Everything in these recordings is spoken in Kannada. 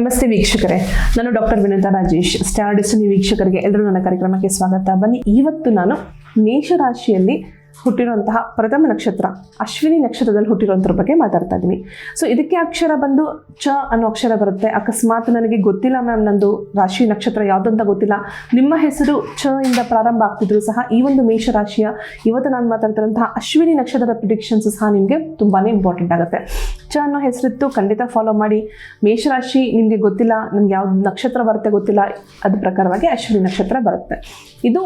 ನಮಸ್ತೆ ವೀಕ್ಷಕರೇ. ನಾನು doctor Vinanth Rajesh. Star destiny ವೀಕ್ಷಕರಿಗೆ ಎಲ್ಲರೂ ನನ್ನ ಕಾರ್ಯಕ್ರಮಕ್ಕೆ ಸ್ವಾಗತ. ಬನ್ನಿ, ಇವತ್ತು ನಾನು ಮೇಷರಾಶಿಯಲ್ಲಿ ಹುಟ್ಟಿರುವಂತಹ ಪ್ರಥಮ ನಕ್ಷತ್ರ, ಅಶ್ವಿನಿ ನಕ್ಷತ್ರದಲ್ಲಿ ಹುಟ್ಟಿರುವಂಥರ ಬಗ್ಗೆ ಮಾತಾಡ್ತಾ ಇದ್ದೀನಿ ಸೊ ಇದಕ್ಕೆ ಅಕ್ಷರ ಬಂದು ಚ ಅನ್ನೋ ಅಕ್ಷರ ಬರುತ್ತೆ. ಅಕಸ್ಮಾತ್ ನನಗೆ ಗೊತ್ತಿಲ್ಲ ಮ್ಯಾಮ್ ನಂದು ರಾಶಿ ನಕ್ಷತ್ರ ಯಾವುದು ಅಂತ ಗೊತ್ತಿಲ್ಲ. ನಿಮ್ಮ ಹೆಸರು ಚ ಇಂದ ಪ್ರಾರಂಭ ಆಗ್ತಿದ್ರು ಸಹ ಈ ಒಂದು ಮೇಷರಾಶಿಯ ಇವತ್ತು ನಾನು ಮಾತಾಡ್ತಿರೋಂತಹ ಅಶ್ವಿನಿ ನಕ್ಷತ್ರದ ಪ್ರಿಡಿಕ್ಷನ್ಸ್ ಸಹ ನಿಮಗೆ ತುಂಬಾ ಇಂಪಾರ್ಟೆಂಟ್ ಆಗುತ್ತೆ. ಚ ಅನ್ನೋ ಹೆಸರಿತ್ತು, ಖಂಡಿತ ಫಾಲೋ ಮಾಡಿ. ಮೇಷರಾಶಿ ನಿಮಗೆ ಗೊತ್ತಿಲ್ಲ, ನಿಮ್ಗೆ ಯಾವ್ದು ನಕ್ಷತ್ರ ಬರುತ್ತೆ ಗೊತ್ತಿಲ್ಲ ಅದ್ರ ಪ್ರಕಾರವಾಗಿ ಅಶ್ವಿನಿ ನಕ್ಷತ್ರ ಬರುತ್ತೆ. ಇದು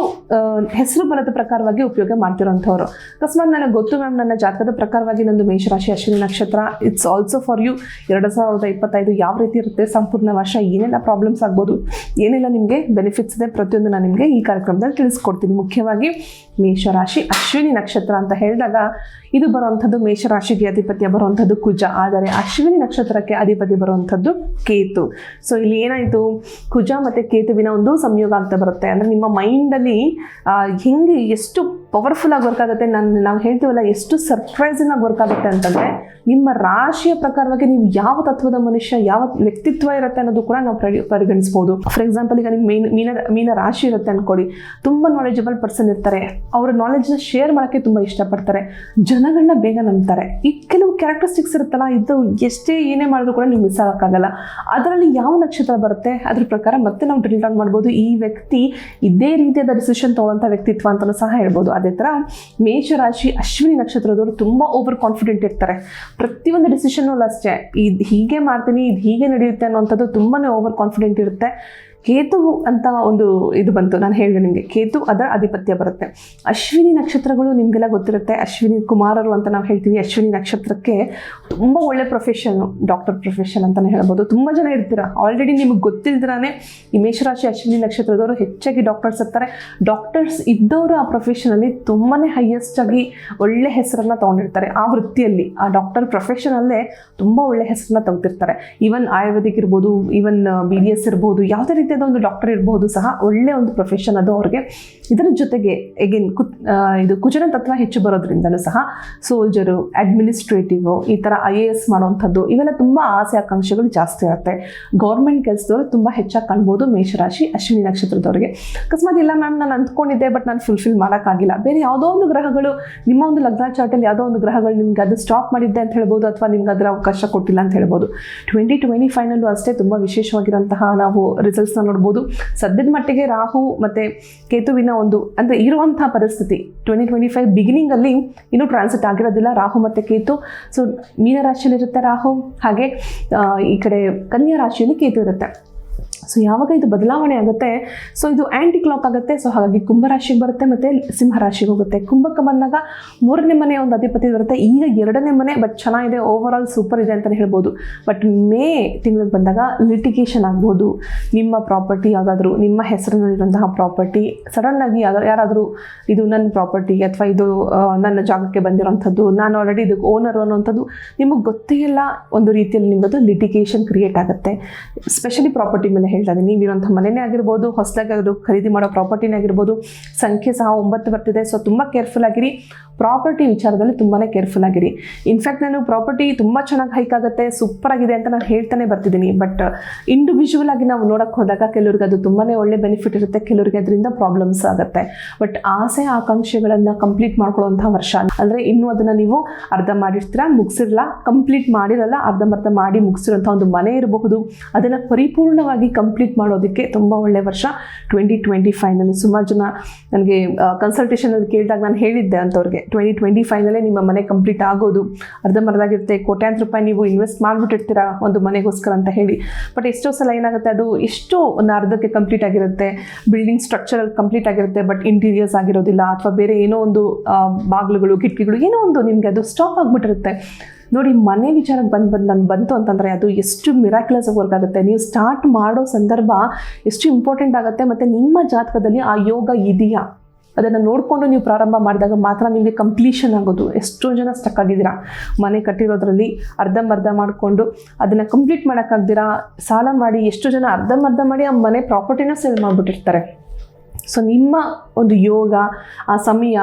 ಹೆಸರು ಬರದ ಪ್ರಕಾರವಾಗಿ ಉಪಯೋಗ ಮಾಡ್ತಿರೋಂಥವ್ರು ಅಕಸ್ಮಾತ್ ನನಗೆ ಗೊತ್ತು ಮ್ಯಾಮ್ ನನ್ನ ಜಾತಕದ ಪ್ರಕಾರವಾಗಿ ನಂದು ಮೇಷರಾಶಿ ಅಶ್ವಿನಿ ನಕ್ಷತ್ರ ಇಟ್ಸ್ ಆಲ್ಸೋ ಫಾರ್ ಯು ಎರಡು ಸಾವಿರದ ಇಪ್ಪತ್ತೈದು ಯಾವ ರೀತಿ ಇರುತ್ತೆ, ಸಂಪೂರ್ಣ ವರ್ಷ ಏನೆಲ್ಲ ಪ್ರಾಬ್ಲಮ್ಸ್ ಆಗ್ಬೋದು, ಏನೆಲ್ಲ ನಿಮಗೆ ಬೆನಿಫಿಟ್ಸ್ ಇದೆ ಪ್ರತಿಯೊಂದು ನಾನು ನಿಮಗೆ ಈ ಕಾರ್ಯಕ್ರಮದಲ್ಲಿ ತಿಳಿಸ್ಕೊಡ್ತೀನಿ. ಮುಖ್ಯವಾಗಿ ಮೇಷರಾಶಿ ಅಶ್ವಿನಿ ನಕ್ಷತ್ರ ಅಂತ ಹೇಳಿದಾಗ, ಇದು ಬರುವಂಥದ್ದು ಮೇಷರಾಶಿಗೆ ಅಧಿಪತ್ಯ ಬರುವಂಥದ್ದು ಕುಜ. ಆದರೆ ಅಶ್ವಿನಿ ನಕ್ಷತ್ರಕ್ಕೆ ಅಧಿಪತಿ ಬರುವಂಥದ್ದು ಕೇತು. ಸೊ ಇಲ್ಲಿ ಏನಾಯಿತು, ಕುಜ ಮತ್ತು ಕೇತುವಿನ ಒಂದು ಸಂಯೋಗ ಆಗ್ತಾ ಬರುತ್ತೆ. ಅಂದರೆ ನಿಮ್ಮ ಮೈಂಡಲ್ಲಿ ಹೆಂಗೆ ಎಷ್ಟು ಪವರ್ಫುಲ್ ಆಗಿ ವರ್ಕ್ ಆಗುತ್ತೆ. ನಾನು, ನಾವು ಹೇಳ್ತೀವಲ್ಲ, ಎಷ್ಟು ಸರ್ಪ್ರೈಸಿಂಗ್ ಆಗಿ ವರ್ಕ್ ಆಗುತ್ತೆ ಅಂತಂದರೆ, ನಿಮ್ಮ ರಾಶಿಯ ಪ್ರಕಾರವಾಗಿ ನೀವು ಯಾವ ತತ್ವದ ಮನುಷ್ಯ, ಯಾವ ವ್ಯಕ್ತಿತ್ವ ಇರುತ್ತೆ ಅನ್ನೋದು ಕೂಡ ನಾವು ಪರಿಗಣಿಸಬಹುದು ಫಾರ್ ಎಕ್ಸಾಂಪಲ್ ಈಗ ನಿಮ್ಗೆ ಮೀನ ಮೀನ ಮೀನ ರಾಶಿ ಇರುತ್ತೆ ಅನ್ಕೊಳ್ಳಿ ತುಂಬ ನಾಲೆಜಬಲ್ ಪರ್ಸನ್ ಇರ್ತಾರೆ. ಅವರ ನಾಲೆಜ್ನ ಶೇರ್ ಮಾಡೋಕ್ಕೆ ತುಂಬ ಇಷ್ಟಪಡ್ತಾರೆ. ಜನಗಳನ್ನ ಬೇಗ ನಂಬ್ತಾರೆ. ಈ ಕೆಲವು ಕ್ಯಾರೆಕ್ಟರಿಸ್ಟಿಕ್ಸ್ ಇರುತ್ತಲ್ಲ, ಇದು ಎಷ್ಟೇ ಏನೇ ಮಾಡಿದ್ರು ಕೂಡ ನೀವು ಮಿಸ್ ಆಗೋಕ್ಕಾಗಲ್ಲ. ಅದರಲ್ಲಿ ಯಾವ ನಕ್ಷತ್ರ ಬರುತ್ತೆ, ಅದ್ರ ಪ್ರಕಾರ ಮತ್ತೆ ನಾವು ಡ್ರಿಲ್ ಡೌನ್ ಮಾಡ್ಬೋದು. ಈ ವ್ಯಕ್ತಿ ಇದೇ ರೀತಿಯಾದ ಡಿಸಿಷನ್ ತೊಗೊಳ್ಳೋಂಥ ವ್ಯಕ್ತಿತ್ವ ಅಂತಲೂ ಸಹ ಹೇಳ್ಬೋದು. ಅದೇ ಥರ ಮೇಷರಾಶಿ ಅಶ್ವಿನಿ ನಕ್ಷತ್ರದವರು ತುಂಬ ಓವರ್ ಕಾನ್ಫಿಡೆಂಟ್ ಇರ್ತಾರೆ. ಪ್ರತಿಯೊಂದು ಡಿಸಿಷನ್ನಲ್ಲೂ ಅಷ್ಟೇ. ಇದು ಹೀಗೆ ಮಾಡ್ತೀನಿ, ಇದು ಹೀಗೆ ನಡೆಯುತ್ತೆ ಅನ್ನೋಂಥದ್ದು ತುಂಬಾ ಓವರ್ ಕಾನ್ಫಿಡೆಂಟ್ ಇರುತ್ತೆ. ಕೇತು ಅಂತ ಒಂದು ಇದು ಬಂತು. ನಾನು ಹೇಳಿದೆ ನಿಮಗೆ, ಕೇತು ಅದರ ಆಧಿಪತ್ಯ ಬರುತ್ತೆ. ಅಶ್ವಿನಿ ನಕ್ಷತ್ರಗಳು ನಿಮಗೆಲ್ಲ ಗೊತ್ತಿರುತ್ತೆ. ಅಶ್ವಿನಿ ಕುಮಾರರು ಅಂತ ನಾವು ಹೇಳ್ತೀವಿ. ಅಶ್ವಿನಿ ನಕ್ಷತ್ರಕ್ಕೆ ತುಂಬ ಒಳ್ಳೆ ಪ್ರೊಫೆಷನ್ನು ಡಾಕ್ಟರ್ ಪ್ರೊಫೆಷನ್ ಅಂತಲೇ ಹೇಳ್ಬೋದು. ತುಂಬ ಜನ ಇರ್ತೀರ. ಆಲ್ರೆಡಿ ನಿಮಗೆ ಗೊತ್ತಿಲ್ದಿರಾನೆ ಈ ಮೇಷರಾಶಿ ಅಶ್ವಿನಿ ನಕ್ಷತ್ರದವರು ಹೆಚ್ಚಾಗಿ ಡಾಕ್ಟರ್ಸ್ ಇರ್ತಾರೆ. ಡಾಕ್ಟರ್ಸ್ ಇದ್ದವರು ಆ ಪ್ರೊಫೆಷನಲ್ಲಿ ತುಂಬಾ ಹೈಯೆಸ್ಟ್ ಆಗಿ ಒಳ್ಳೆ ಹೆಸರನ್ನು ತೊಗೊಂಡಿರ್ತಾರೆ. ಆ ವೃತ್ತಿಯಲ್ಲಿ, ಆ ಡಾಕ್ಟರ್ ಪ್ರೊಫೆಷನಲ್ಲೇ ತುಂಬ ಒಳ್ಳೆ ಹೆಸರನ್ನ ತೆಗೆದಿರ್ತಾರೆ. ಈವನ್ ಆಯುರ್ವೇದಿಕ್ ಇರ್ಬೋದು ಈವನ್ ಬಿ ಡಿ ಎಸ್ ಇರ್ಬೋದು, ಯಾವುದೇ ರೀತಿಯಾದ ಒಂದು ಡಾಕ್ಟರ್ ಇರಬಹುದು ಸಹ ಒಳ್ಳೆ ಒಂದು ಪ್ರೊಫೆಷನ್ ಅದು ಅವ್ರಿಗೆ. ಇದರ ಜೊತೆಗೆ ಎಗೇನ್ ಕುತ್ ಇದು ಕುಜನ ತತ್ವ ಹೆಚ್ಚು ಬರೋದ್ರಿಂದಲೂ ಸಹ ಸೋಲ್ಜರು ಅಡ್ಮಿನಿಸ್ಟ್ರೇಟಿವ್ ಈ ಥರ ಐ ಎ ಎಸ್ ಮಾಡುವಂಥದ್ದು ಇವೆಲ್ಲ ತುಂಬ ಆಸೆ ಆಕಾಂಕ್ಷೆಗಳು ಜಾಸ್ತಿ ಇರುತ್ತೆ ಗೌರ್ಮೆಂಟ್ ಕೆಲಸದವರು ತುಂಬ ಹೆಚ್ಚಾಗಿ ಕಾಣ್ಬೋದು ಮೇಷರಾಶಿ, ಅಶ್ವಿನಿ ನಕ್ಷತ್ರದವರಿಗೆ. ಅಕಸ್ಮಾತ್ ಇಲ್ಲ ಮ್ಯಾಮ್ ನಾನು ಅಂದ್ಕೊಂಡಿದ್ದೆ ಬಟ್ ನಾನು ಫುಲ್ಫಿಲ್ ಮಾಡೋಕ್ಕಾಗಿಲ್ಲ. ಬೇರೆ ಯಾವುದೋ ಒಂದು ಗ್ರಹಗಳು, ನಿಮ್ಮ ಒಂದು ಲಗ್ನ ಚಾರ್ಟಲ್ಲಿ ಯಾವುದೋ ಒಂದು ಗ್ರಹಗಳು ನಿಮ್ಗೆ ಅದು ಸ್ಟಾಪ್ ಮಾಡಿದ್ದೆ ಅಂತ ಹೇಳ್ಬೋದು ಅಥವಾ ನಿಮ್ಗೆ ಅದರ ಅವಕಾಶ ಕೊಟ್ಟಿಲ್ಲ ಅಂತ ಹೇಳ್ಬೋದು. ಟ್ವೆಂಟಿ ಟ್ವೆಂಟಿ ಫೈನಲ್ಲೂ ಅಷ್ಟೇ ತುಂಬ ವಿಶೇಷವಾಗಿರುವಂತಹ ನಾವು ರಿಸಲ್ಟ್ಸ್ನ ನೋಡ್ಬೋದು. ಸದ್ಯದ ಮಟ್ಟಿಗೆ ರಾಹು ಮತ್ತು ಕೇತುವಿನ ಒಂದು, ಅಂದರೆ ಇರುವಂಥ ಪರಿಸ್ಥಿತಿ ಟ್ವೆಂಟಿ ಟ್ವೆಂಟಿ ಫೈವ್ ಬಿಗಿನಿಂಗಲ್ಲಿ ಇನ್ನೂ ಟ್ರಾನ್ಸಿಟ್ ಆಗಿರೋದಿಲ್ಲ. ರಾಹು ಮತ್ತು ಕೇತು. ಸೊ ಮೀನರಾಶಿಯಲ್ಲಿರುತ್ತೆ ರಾಹು. ಹಾಗೆ ಈ ಕಡೆ ಕನ್ಯಾ ರಾಶಿಯಲ್ಲಿ ಕೇತು ಇರುತ್ತೆ. ಸೊ ಯಾವಾಗ ಇದು ಬದಲಾವಣೆ ಆಗುತ್ತೆ? ಸೊ ಇದು ಆ್ಯಂಟಿ ಕ್ಲಾಕ್ ಆಗುತ್ತೆ. ಸೊ ಹಾಗಾಗಿ ಕುಂಭರಾಶಿಗೆ ಬರುತ್ತೆ ಮತ್ತು ಸಿಂಹರಾಶಿಗೆ ಹೋಗುತ್ತೆ. ಕುಂಭಕ್ಕೆ ಬಂದಾಗ ಮೂರನೇ ಮನೆ ಒಂದು ಅಧಿಪತಿ ಬರುತ್ತೆ. ಈಗ ಎರಡನೇ ಮನೆ ಬಟ್ ಚೆನ್ನಾಗಿದೆ. ಓವರ್ ಆಲ್ ಸೂಪರ್ ಇದೆ ಅಂತಲೇ ಹೇಳ್ಬೋದು. ಬಟ್ ಮೇ ತಿಂಗಳಿಗೆ ಬಂದಾಗ ಲಿಟಿಗೇಷನ್ ಆಗ್ಬೋದು. ನಿಮ್ಮ ಪ್ರಾಪರ್ಟಿ ಯಾವುದಾದ್ರೂ, ನಿಮ್ಮ ಹೆಸರಿನಲ್ಲಿರುವಂತಹ ಪ್ರಾಪರ್ಟಿ ಸಡನ್ನಾಗಿ ಯಾವ ಯಾರಾದರೂ ಇದು ನನ್ನ ಪ್ರಾಪರ್ಟಿ ಅಥವಾ ಇದು ನನ್ನ ಜಾಗಕ್ಕೆ ಬಂದಿರೋವಂಥದ್ದು, ನಾನು ಆಲ್ರೆಡಿ ಇದಕ್ಕೆ ಓನರು ಅನ್ನೋಂಥದ್ದು ನಿಮಗೆ ಗೊತ್ತೇ ಇಲ್ಲ ಒಂದು ರೀತಿಯಲ್ಲಿ ನಿಮ್ಮದು ಲಿಟಿಗೇಷನ್ ಕ್ರಿಯೇಟ್ ಆಗುತ್ತೆ. ಸ್ಪೆಷಲಿ ಪ್ರಾಪರ್ಟಿ ಮೇಲೆ. ಹೇಳ್ತಾ ಇದ್ದೀನಿ ನೀವಿರುವಂಥ ಮನೆಯೇ ಆಗಿರ್ಬೋದು, ಹೊಸದಾಗಿ ಅದು ಖರೀದಿ ಮಾಡೋ ಪ್ರಾಪರ್ಟಿನೇ ಆಗಿರ್ಬೋದು, ಸಂಖ್ಯೆ ಸಹ ಒಂಬತ್ತು ಬರ್ತಿದೆ. ಸೊ ತುಂಬ ಕೇರ್ಫುಲ್ ಆಗಿರಿ. ಪ್ರಾಪರ್ಟಿ ವಿಚಾರದಲ್ಲಿ ತುಂಬಾ ಕೇರ್ಫುಲ್ ಆಗಿರಿ. ಇನ್ಫ್ಯಾಕ್ಟ್ ನಾನು ಪ್ರಾಪರ್ಟಿ ತುಂಬ ಚೆನ್ನಾಗಿ ಹೈಕ್ ಆಗುತ್ತೆ ಸೂಪರ್ ಆಗಿದೆ ಅಂತ ನಾನು ಹೇಳ್ತಾನೆ ಬರ್ತಿದ್ದೀನಿ ಬಟ್ ಇಂಡಿವಿಜುವಲ್ ಆಗಿ ನಾವು ನೋಡೋಕ್ಕೆ ಹೋದಾಗ ಕೆಲವ್ರಿಗೆ ಅದು ತುಂಬಾ ಒಳ್ಳೆ ಬೆನಿಫಿಟ್ ಇರುತ್ತೆ, ಕೆಲವರಿಗೆ ಅದರಿಂದ ಪ್ರಾಬ್ಲಮ್ಸ್ ಆಗುತ್ತೆ. ಬಟ್ ಆಸೆ, ಆಕಾಂಕ್ಷೆಗಳನ್ನು ಕಂಪ್ಲೀಟ್ ಮಾಡ್ಕೊಳ್ಳುವಂಥ ವರ್ಷ. ಅಂದರೆ ಇನ್ನೂ ಅದನ್ನು ನೀವು ಅರ್ಧ ಮಾಡಿರ್ತೀರ ಮುಗಿಸಿರಲ್ಲ ಕಂಪ್ಲೀಟ್ ಮಾಡಿರಲ್ಲ ಅರ್ಧಂಬರ್ಧ ಮಾಡಿ ಮುಗಿಸಿರೋಂಥ ಒಂದು ಮನೆ ಇರಬಹುದು. ಅದನ್ನು ಪರಿಪೂರ್ಣವಾಗಿ ಕಂಪ್ಲೀಟ್ ಮಾಡೋದಕ್ಕೆ ತುಂಬ ಒಳ್ಳೆ ವರ್ಷ. ಟ್ವೆಂಟಿ ಟ್ವೆಂಟಿ ಫೈನಲ್ಲಿ ಸುಮಾರು ಜನ ನನಗೆ ಕನ್ಸಲ್ಟೇಷನಲ್ಲಿ ಕೇಳಿದಾಗ ನಾನು ಹೇಳಿದ್ದೆ ಅಂಥವ್ರಿಗೆ ಟ್ವೆಂಟಿ ಟ್ವೆಂಟಿ ಫೈನಲ್ಲೇ ನಿಮ್ಮ ಮನೆ ಕಂಪ್ಲೀಟ್ ಆಗೋದು. ಅರ್ಧಂಬರ್ಧಾಗಿರುತ್ತೆ ಕೋಟ್ಯಾಂತರ ರೂಪಾಯಿ ನೀವು ಇನ್ವೆಸ್ಟ್ ಮಾಡಿಬಿಟ್ಟಿರ್ತೀರಾ ಒಂದು ಮನೆಗೋಸ್ಕರ ಅಂತ ಹೇಳಿ. ಬಟ್ ಎಷ್ಟೋ ಸಲ ಏನಾಗುತ್ತೆ, ಅದು ಎಷ್ಟೋ ಒಂದು ಅರ್ಧಕ್ಕೆ ಕಂಪ್ಲೀಟ್ ಆಗಿರುತ್ತೆ. ಬಿಲ್ಡಿಂಗ್ ಸ್ಟ್ರಕ್ಚರ್ ಕಂಪ್ಲೀಟ್ ಆಗಿರುತ್ತೆ ಬಟ್ ಇಂಟೀರಿಯರ್ಸ್ ಆಗಿರೋದಿಲ್ಲ, ಅಥವಾ ಬೇರೆ ಏನೋ ಒಂದು ಬಾಗಿಲುಗಳು, ಕಿಟಕಿಗಳು, ಏನೋ ಒಂದು ನಿಮಗೆ ಅದು ಸ್ಟಾಪ್ ಆಗಿಬಿಟ್ಟಿರುತ್ತೆ. ನೋಡಿ, ಮನೆ ವಿಚಾರಕ್ಕೆ ಬಂದು ಬಂದು ನಾನು ಬಂತು ಅಂತಂದರೆ ಅದು ಎಷ್ಟು ಮಿರಾಕ್ಯುಲಸ್ ವರ್ಕ್ ಆಗುತ್ತೆ. ನೀವು ಸ್ಟಾರ್ಟ್ ಮಾಡೋ ಸಂದರ್ಭ ಎಷ್ಟು ಇಂಪಾರ್ಟೆಂಟ್ ಆಗುತ್ತೆ ಮತ್ತು ನಿಮ್ಮ ಜಾತಕದಲ್ಲಿ ಆ ಯೋಗ ಇದೆಯಾ? ಅದನ್ನು ನೋಡಿಕೊಂಡು ನೀವು ಪ್ರಾರಂಭ ಮಾಡಿದಾಗ ಮಾತ್ರ ನಿಮಗೆ ಕಂಪ್ಲೀಷನ್ ಆಗೋದು. ಎಷ್ಟೋ ಜನ ಸ್ಟಕ್ ಆಗಿದ್ದೀರಾ? ಮನೆ ಕಟ್ಟಿರೋದ್ರಲ್ಲಿ ಅರ್ಧಂಬರ್ಧ ಮಾಡಿಕೊಂಡು ಅದನ್ನು ಕಂಪ್ಲೀಟ್ ಮಾಡೋಕ್ಕಾಗ್ದಿರಾ? ಸಾಲ ಮಾಡಿ ಎಷ್ಟೋ ಜನ ಅರ್ಧಂಬರ್ಧ ಮಾಡಿ ಆ ಮನೆ ಪ್ರಾಪರ್ಟಿನ ಸೇಲ್ ಮಾಡಿಬಿಟ್ಟಿರ್ತಾರೆ. ಸೊ ನಿಮ್ಮ ಒಂದು ಯೋಗ, ಆ ಸಮಯ,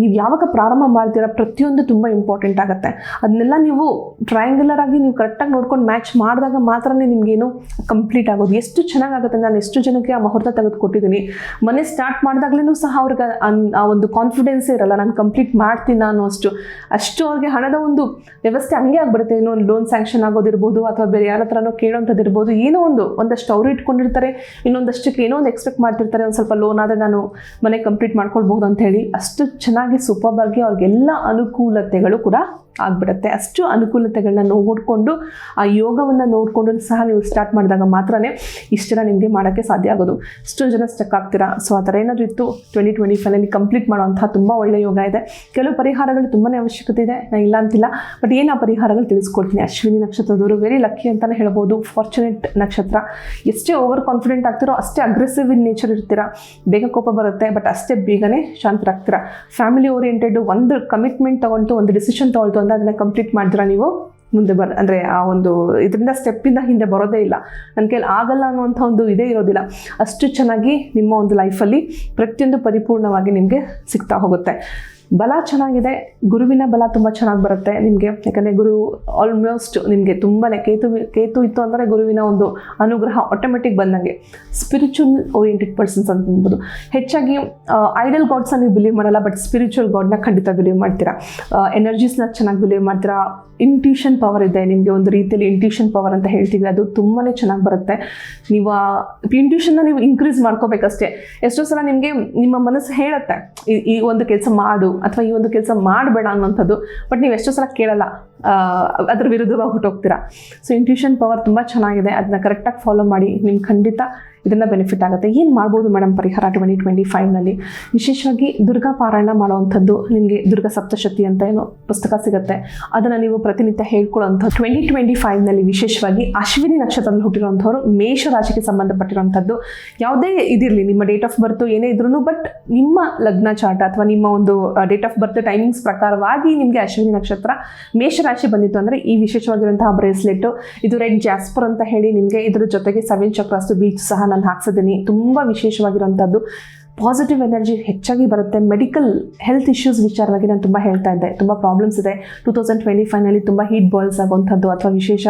ನೀವು ಯಾವಾಗ ಪ್ರಾರಂಭ ಮಾಡ್ತೀರಾ ಪ್ರತಿಯೊಂದು ತುಂಬ ಇಂಪಾರ್ಟೆಂಟ್ ಆಗುತ್ತೆ. ಅದನ್ನೆಲ್ಲ ನೀವು ಟ್ರಯಾಂಗ್ಯುಲರ್ ಆಗಿ ನೀವು ಕರೆಕ್ಟಾಗಿ ನೋಡ್ಕೊಂಡು ಮ್ಯಾಚ್ ಮಾಡಿದಾಗ ಮಾತ್ರ ನಿಮಗೇನು ಕಂಪ್ಲೀಟ್ ಆಗೋದು. ಎಷ್ಟು ಚೆನ್ನಾಗಾಗುತ್ತೆ ನಾನು ಎಷ್ಟು ಜನಕ್ಕೆ ಆ ಮುಹೂರ್ತ ತೆಗೆದು ಕೊಟ್ಟಿದ್ದೀನಿ. ಮನೆ ಸ್ಟಾರ್ಟ್ ಮಾಡಿದಾಗ್ಲೂ ಸಹ ಅವ್ರಿಗೆ ಆ ಒಂದು ಕಾನ್ಫಿಡೆನ್ಸ್ ಇರಲ್ಲ. ನಾನು ಕಂಪ್ಲೀಟ್ ಮಾಡ್ತೀನಿ ನಾನು ಅಷ್ಟು ಅಷ್ಟು ಅವ್ರಿಗೆ ಹಣದ ಒಂದು ವ್ಯವಸ್ಥೆ ಹಂಗೆ ಆಗ್ಬಿಡುತ್ತೆ. ಏನೋ ಒಂದು ಲೋನ್ ಸ್ಯಾಂಕ್ಷನ್ ಆಗೋದಿರ್ಬೋದು ಅಥವಾ ಬೇರೆ ಯಾರ ಹತ್ರನೋ ಕೇಳೋಂಥದ್ದು ಇರ್ಬೋದು ಏನೋ ಒಂದು, ಒಂದಷ್ಟು ಅವರು ಇಟ್ಕೊಂಡಿರ್ತಾರೆ, ಇನ್ನೊಂದಷ್ಟಕ್ಕೆ ಏನೋ ಒಂದು ಎಕ್ಸ್ಪೆಕ್ಟ್ ಮಾಡ್ತಿರ್ತಾರೆ. ಒಂದು ಸ್ವಲ್ಪ ಲೋನ್ ಆದರೆ ನಾನು ಮನೆ ಕಂಪ್ಲೀಟ್ ಮಾಡ್ಕೊಳ್ಬಹುದು ಅಂತ ಹೇಳಿ ಅಷ್ಟು ಚೆನ್ನಾಗಿ ಸೂಪರ್ ಬಗ್ಗೆ ಅವ್ರಿಗೆಲ್ಲ ಅನುಕೂಲತೆಗಳು ಕೂಡ ಆಗ್ಬಿಡುತ್ತೆ. ಅಷ್ಟು ಅನುಕೂಲತೆಗಳನ್ನ ನೋಡ್ಕೊಂಡು, ಆ ಯೋಗವನ್ನು ನೋಡಿಕೊಂಡು ಸಹ ನೀವು ಸ್ಟಾರ್ಟ್ ಮಾಡಿದಾಗ ಮಾತ್ರನೇ ಇಷ್ಟೆಲ್ಲ ನಿಮಗೆ ಮಾಡೋಕ್ಕೆ ಸಾಧ್ಯ ಆಗೋದು. ಇಷ್ಟು ಜನ ಸ್ಟಕ್ ಆಗ್ತೀರಾ? ಸೊ ಆ ಥರ ಏನಾದರೂ ಇತ್ತು? ಟ್ವೆಂಟಿ ಟ್ವೆಂಟಿ ಫೈನಲ್ಲಿ ಕಂಪ್ಲೀಟ್ ಮಾಡುವಂತಹ ತುಂಬ ಒಳ್ಳೆಯ ಯೋಗ ಇದೆ. ಕೆಲವು ಪರಿಹಾರಗಳು ತುಂಬಾ ಅವಶ್ಯಕತೆ ಇದೆ. ನಾನು ಇಲ್ಲ ಅಂತಿಲ್ಲ. ಬಟ್ ಏನು ಆ ಪರಿಹಾರಗಳು ತಿಳಿಸ್ಕೊಡ್ತೀನಿ? ಅಶ್ವಿನಿ ನಕ್ಷತ್ರದವರು ವೆರಿ ಲಕ್ಕಿ ಅಂತಲೇ ಹೇಳ್ಬೋದು. ಫಾರ್ಚುನೇಟ್ ನಕ್ಷತ್ರ. ಎಷ್ಟೇ ಓವರ್ ಕಾನ್ಫಿಡೆಂಟ್ ಆಗ್ತಿರೋ ಅಷ್ಟೇ ಅಗ್ರೆಸಿವ್ ಇನ್ ನೇಚರ್ ಇರ್ತೀರಾ? ಬೇಗ ಕೋಪ ಬರುತ್ತೆ. ಬಟ್ ಅಷ್ಟೇ ಬೇಗನೆ ಶಾಂತರಾಗ್ತೀರಾ? ಫ್ಯಾಮಿಲಿ ಓರಿಯೆಂಟೆಡ್ ಒಂದು ಕಮಿಟ್ಮೆಂಟ್ ತಗೊಳ್ತು ಒಂದು ಡಿಸಿಷನ್ ತೊಗೊಳ್ತು ಅಂದ್ರೆ ಅದನ್ನ ಕಂಪ್ಲೀಟ್ ಮಾಡಿದ್ರ ನೀವು? ಮುಂದೆ ಬರ, ಅಂದರೆ ಆ ಒಂದು ಇದರಿಂದ ಸ್ಟೆಪ್ಪಿಂದ ಹಿಂದೆ ಬರೋದೇ ಇಲ್ಲ. ನನ್ನ ಕೈಲಿ ಆಗಲ್ಲ ಅನ್ನುವಂಥ ಒಂದು ಇದೇ ಇರೋದಿಲ್ಲ. ಅಷ್ಟು ಚೆನ್ನಾಗಿ ನಿಮ್ಮ ಒಂದು ಲೈಫಲ್ಲಿ ಪ್ರತಿಯೊಂದು ಪರಿಪೂರ್ಣವಾಗಿ ನಿಮಗೆ ಸಿಗ್ತಾ ಹೋಗುತ್ತೆ. ಬಲ ಚೆನ್ನಾಗಿದೆ. ಗುರುವಿನ ಬಲ ತುಂಬ ಚೆನ್ನಾಗಿ ಬರುತ್ತೆ ನಿಮಗೆ. ಯಾಕಂದರೆ ಗುರು ಆಲ್ಮೋಸ್ಟ್ ನಿಮಗೆ ತುಂಬಾ ಕೇತು ಕೇತು ಇತ್ತು ಅಂದರೆ ಗುರುವಿನ ಒಂದು ಅನುಗ್ರಹ ಆಟೋಮೆಟಿಕ್ ಬಂದಂಗೆ. ಸ್ಪಿರಿಚುವಲ್ ಓರಿಯೆಂಟೆಡ್ ಪರ್ಸನ್ಸ್ ಅಂತ ಅನ್ಬೋದು ಹೆಚ್ಚಾಗಿ ಐಡಲ್ ಗಾಡ್ಸ್ ನೀವು ಬಿಲೀವ್ ಮಾಡಲ್ಲ ಬಟ್ ಸ್ಪಿರಿಚುವಲ್ ಗಾಡ್ನ ಖಂಡಿತ ಬಿಲೀವ್ ಮಾಡ್ತೀರಾ. ಎನರ್ಜೀಸ್ನ ಚೆನ್ನಾಗಿ ಬಿಲೀವ್ ಮಾಡ್ತೀರಾ. ಇಂಟ್ಯೂಷನ್ ಪವರ್ ಇದೆ ನಿಮಗೆ, ಒಂದು ರೀತಿಯಲ್ಲಿ ಇಂಟ್ಯೂಷನ್ ಪವರ್ ಅಂತ ಹೇಳ್ತೀವಿ ಅದು ತುಂಬಾ ಚೆನ್ನಾಗಿ ಬರುತ್ತೆ. ನೀವು ಇಂಟ್ಯೂಷನ್ನ ನೀವು ಇನ್ಕ್ರೀಸ್ ಮಾಡ್ಕೋಬೇಕಷ್ಟೇ. ಎಷ್ಟೋ ಸಲ ನಿಮಗೆ ನಿಮ್ಮ ಮನಸ್ಸು ಹೇಳುತ್ತೆ ಈ ಒಂದು ಕೆಲಸ ಮಾಡು ಅಥವಾ ಈ ಒಂದು ಕೆಲಸ ಮಾಡಬೇಡ ಅನ್ನೋಂಥದ್ದು. ಬಟ್ ನೀವು ಎಷ್ಟೋ ಸಲ ಕೇಳಲ್ಲ ಅದ್ರ ವಿರುದ್ಧವಾಗಿ ಹುಟ್ಟೋಗ್ತೀರಾ ಸೊ ಇಂಟ್ಯೂಷನ್ ಪವರ್ ತುಂಬ ಚೆನ್ನಾಗಿದೆ. ಅದನ್ನ ಕರೆಕ್ಟಾಗಿ ಫಾಲೋ ಮಾಡಿ. ನಿಮ್ಗೆ ಖಂಡಿತ ಇದರಿಂದ ಬೆನಿಫಿಟ್ ಆಗುತ್ತೆ. ಏನು ಮಾಡ್ಬೋದು ಮೇಡಮ್ ಪರಿಹಾರ ಟ್ವೆಂಟಿ ಟ್ವೆಂಟಿ ಫೈವ್ನಲ್ಲಿ ವಿಶೇಷವಾಗಿ ದುರ್ಗಾ ಪಾರಾಯಣ ಮಾಡುವಂಥದ್ದು ನಿಮಗೆ ದುರ್ಗಾ ಸಪ್ತಶಕ್ತಿ ಅಂತ ಏನು ಪುಸ್ತಕ ಸಿಗುತ್ತೆ. ಅದನ್ನು ನೀವು ಪ್ರತಿನಿತ್ಯ ಹೇಳ್ಕೊಳ್ಳೋಂಥ ಟ್ವೆಂಟಿ ಟ್ವೆಂಟಿ ಫೈವ್ನಲ್ಲಿ ವಿಶೇಷವಾಗಿ ಅಶ್ವಿನಿ ನಕ್ಷತ್ರದಲ್ಲಿ ಹುಟ್ಟಿರುವಂಥವ್ರು ಮೇಷ ರಾಶಿಗೆ ಸಂಬಂಧಪಟ್ಟಿರುವಂಥದ್ದು. ಯಾವುದೇ ಇದಿರಲಿ, ನಿಮ್ಮ ಡೇಟ್ ಆಫ್ ಬರ್ತು ಏನೇ ಇದ್ರೂ ಬಟ್ ನಿಮ್ಮ ಲಗ್ನ ಚಾಟ ಅಥವಾ ನಿಮ್ಮ ಒಂದು ಡೇಟ್ ಆಫ್ ಬರ್ತ್ ಟೈಮಿಂಗ್ಸ್ ಪ್ರಕಾರವಾಗಿ ನಿಮಗೆ ಅಶ್ವಿನಿ ನಕ್ಷತ್ರ ಮೇಷರಾಶಿ ಬಂದಿತ್ತು ಅಂದರೆ ಈ ವಿಶೇಷವಾಗಿರುವಂತಹ ಬ್ರೇಸ್ಲೆಟ್ ಇದು ರೆಡ್ ಜಾಸ್ಪರ್ ಅಂತ ಹೇಳಿ ನಿಮಗೆ ಇದ್ರ ಜೊತೆಗೆ ಸೆವೆನ್ ಚಕ್ರಾಸ್ ಬೀಚ್ ಸಹ ನಾನು ಹಾಕ್ಸಿದ್ದೀನಿ. ತುಂಬ ವಿಶೇಷವಾಗಿರುವಂಥದ್ದು ಪಾಸಿಟಿವ್ ಎನರ್ಜಿ ಹೆಚ್ಚಾಗಿ ಬರುತ್ತೆ. ಮೆಡಿಕಲ್ ಹೆಲ್ತ್ ಇಶ್ಯೂಸ್ ವಿಚಾರವಾಗಿ ನಾನು ತುಂಬ ಹೇಳ್ತಾ ಇದ್ದೆ. ತುಂಬ ಪ್ರಾಬ್ಲಮ್ಸ್ ಇದೆ. ಟು ತೌಸಂಡ್ ಟ್ವೆಂಟಿ ಫೈವ್ನಲ್ಲಿ ತುಂಬ ಹೀಟ್ ಬಾಯ್ಲ್ಸ್ ಆಗುವಂಥದ್ದು ಅಥವಾ ವಿಶೇಷ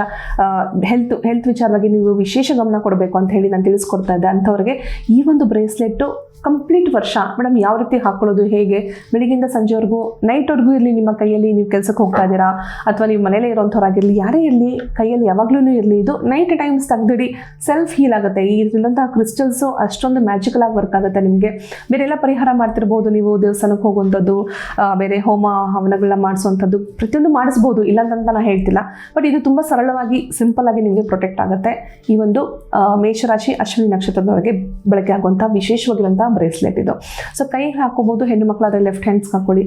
ಹೆಲ್ತ್ ಹೆಲ್ತ್ ವಿಚಾರವಾಗಿ ನೀವು ವಿಶೇಷ ಗಮನ ಕೊಡಬೇಕು ಅಂತ ಹೇಳಿ ನಾನು ತಿಳಿಸ್ಕೊಡ್ತಾ ಇದ್ದೆ. ಅಂಥವ್ರಿಗೆ ಈ ಒಂದು ಬ್ರೇಸ್ಲೆಟ್ಟು ಕಂಪ್ಲೀಟ್ ವರ್ಷ ಮೇಡಮ್ ಯಾವ ರೀತಿ ಹಾಕೊಳ್ಳೋದು, ಹೇಗೆ? ಬೆಳಿಗ್ಗೆಯಿಂದ ಸಂಜೆವರೆಗೂ ನೈಟ್ವರೆಗೂ ಇರಲಿ ನಿಮ್ಮ ಕೈಯಲ್ಲಿ, ನೀವು ಕೆಲಸಕ್ಕೆ ಹೋಗ್ತಾ ಇದ್ದೀರಾ? ಅಥವಾ ನೀವು ಮನೇಲೇ ಇರೋಂಥವ್ರಾಗಿರಲಿ, ಯಾರೇ ಇರಲಿ, ಕೈಯಲ್ಲಿ ಯಾವಾಗಲೂ ಇರಲಿ, ಇದು ನೈಟ್ ಟೈಮ್ಸ್ ತೆಗೆದಿಡಿ ಸೆಲ್ಫ್ ಹೀಲ್ ಆಗುತ್ತೆ. ಈ ಇರುವಂತಹ ಕ್ರಿಸ್ಟಲ್ಸು ಅಷ್ಟೊಂದು ಮ್ಯಾಜಿಕಲ್ ಆಗಿ ವರ್ಕ್ ಆಗುತ್ತೆ ನಿಮಗೆ. ಬೇರೆ ಎಲ್ಲ ಪರಿಹಾರ ಮಾಡ್ತಿರ್ಬೋದು ನೀವು ದೇವಸ್ಥಾನಕ್ಕೆ ಹೋಗುವಂಥದ್ದು ಬೇರೆ ಹೋಮ ಹವನಗಳನ್ನ ಮಾಡಿಸುವಂಥದ್ದು ಪ್ರತಿಯೊಂದು ಮಾಡಿಸ್ಬೋದು ಇಲ್ಲ ಅಂತ ನಾನು ಹೇಳ್ತಿಲ್ಲ. ಬಟ್ ಇದು ತುಂಬ ಸರಳವಾಗಿ ಸಿಂಪಲ್ ಆಗಿ ನಿಮಗೆ ಪ್ರೊಟೆಕ್ಟ್ ಆಗುತ್ತೆ. ಈ ಒಂದು ಮೇಷರಾಶಿ ಅಶ್ವಿನಿ ನಕ್ಷತ್ರದವರೆಗೆ ಬಳಕೆ ಆಗುವಂಥ ವಿಶೇಷವಾಗಿರುವಂಥ ಬ್ರೇಸ್ಲೆಟ್ ಇದು. ಸೊ ಕೈಗೆ ಹಾಕೋಬೋದು, ಹೆಣ್ಣು ಮಕ್ಕಳಾದರೆ ಲೆಫ್ಟ್ ಹ್ಯಾಂಡ್ಸ್ ಹಾಕೊಳ್ಳಿ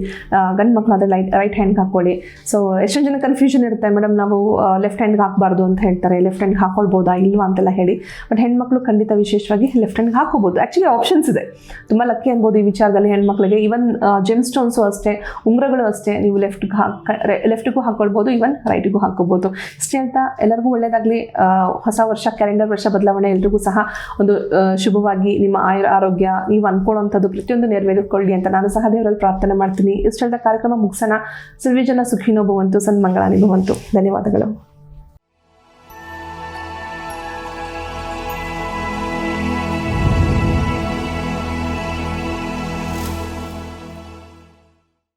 ಗಂಡು ಮಕ್ಕಳಾದರೆ ಲೈಟ್ ರೈಟ್ ಹ್ಯಾಂಡ್ ಹಾಕೊಳ್ಳಿ. ಸೊ ಎಷ್ಟೊಂದು ಜನ ಕನ್ಫ್ಯೂಷನ್ ಇರುತ್ತೆ ಮೇಡಮ್ ನಾವು ಲೆಫ್ಟ್ ಹ್ಯಾಂಡ್ಗೆ ಹಾಕಬಾರ್ದು ಅಂತ ಹೇಳ್ತಾರೆ ಲೆಫ್ಟ್ ಹ್ಯಾಂಡ್ ಹಾಕೊಳ್ಬೋದಾ, ಇಲ್ವಾ ಅಂತೆಲ್ಲ ಹೇಳಿ. ಬಟ್ ಹೆಣ್ಮಕ್ಳು ಖಂಡಿತ ವಿಶೇಷವಾಗಿ ಲೆಫ್ಟ್ ಹ್ಯಾಂಡ್ಗೆ ಹಾಕೋಬೋದು ಆ್ಯಕ್ಚುಲಿ ಆಪ್ಷನ್ಸ್ ಇದೆ. ತುಂಬ ಲಕ್ಕಿ ಅನ್ಬೋದು ಈ ವಿಚಾರದಲ್ಲಿ ಹೆಣ್ಮಕ್ಳಿಗೆ. ಈವನ್ ಜೆಮ್ ಸ್ಟೋನ್ಸು ಅಷ್ಟೇ, ಉಂಗ್ರಗಳು ಅಷ್ಟೇ ನೀವು ಲೆಫ್ಟ್ಗೆ ಹಾಕ ಲೆಫ್ಟಿಗೂ ಹಾಕ್ಕೊಳ್ಬೋದು ಈವನ್ ರೈಟಿಗೂ ಹಾಕ್ಕೊಬೋದು ಇಷ್ಟೇ ಅಂತ ಎಲ್ಲರಿಗೂ ಒಳ್ಳೆಯದಾಗಲಿ ಹೊಸ ವರ್ಷ ಕ್ಯಾಲೆಂಡರ್ ವರ್ಷ ಬದಲಾವಣೆ ಎಲ್ರಿಗೂ ಸಹ ಒಂದು ಶುಭವಾಗಿ ನಿಮ್ಮ ಆಯುರ ಆರೋಗ್ಯ, ನೀವು ಅನ್ಕೊಳ್ಳೋಂಥದ್ದು ಪ್ರತಿಯೊಂದು ನೆರವೇರಿಕೊಳ್ಳಿ ಅಂತ ನಾನು ಸಹ ದೇವರಲ್ಲಿ ಪ್ರಾರ್ಥನೆ ಮಾಡ್ತೀನಿ. ಇಷ್ಟೆಲ್ಲ ಕಾರ್ಯಕ್ರಮ ಮುಗಿಸೋಣ. ಸುರ್ವಿಜನ ಜನ ಸುಖಿನೋ ಭವಂತು ಸನ್ಮಂಗಳ ಭವಂತು ಧನ್ಯವಾದಗಳು.